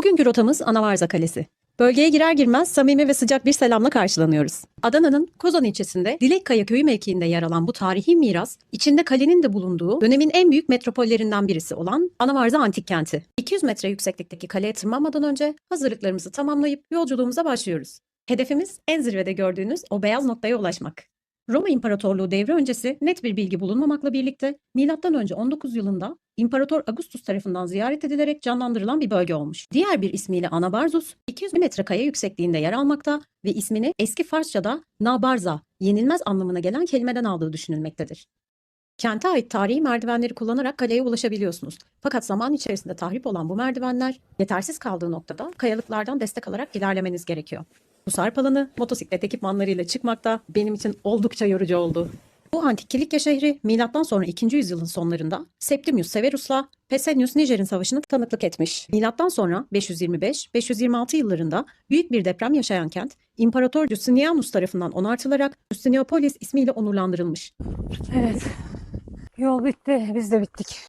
Bugünkü rotamız Anavarza Kalesi. Bölgeye girer girmez samimi ve sıcak bir selamla karşılanıyoruz. Adana'nın Kozan ilçesinde Dilekkaya köyü mevkiinde yer alan bu tarihi miras, içinde kalenin de bulunduğu dönemin en büyük metropollerinden birisi olan Anavarza Antik Kenti. 200 metre yükseklikteki kaleye tırmanmadan önce hazırlıklarımızı tamamlayıp yolculuğumuza başlıyoruz. Hedefimiz en zirvede gördüğünüz o beyaz noktaya ulaşmak. Roma İmparatorluğu devri öncesi net bir bilgi bulunmamakla birlikte M.Ö. 19 yılında İmparator Augustus tarafından ziyaret edilerek canlandırılan bir bölge olmuş. Diğer bir ismiyle Anabarzus, 200 metre kaya yüksekliğinde yer almakta ve ismini eski Farsçada Nabarza, yenilmez anlamına gelen kelimeden aldığı düşünülmektedir. Kente ait tarihi merdivenleri kullanarak kaleye ulaşabiliyorsunuz. Fakat zaman içerisinde tahrip olan bu merdivenler yetersiz kaldığı noktada kayalıklardan destek alarak ilerlemeniz gerekiyor. Bu sarp alanı motosiklet ekipmanlarıyla çıkmak da benim için oldukça yorucu oldu. Bu antik Kilikya şehri milattan sonra 2. yüzyılın sonlarında Septimius Severus'la Pesenius Nijer'in savaşını tanıklık etmiş. Milattan sonra 525-526 yıllarında büyük bir deprem yaşayan kent İmparator Justinianus tarafından onartılarak Justiniopolis ismiyle onurlandırılmış. Evet. Yol bitti. Biz de bittik.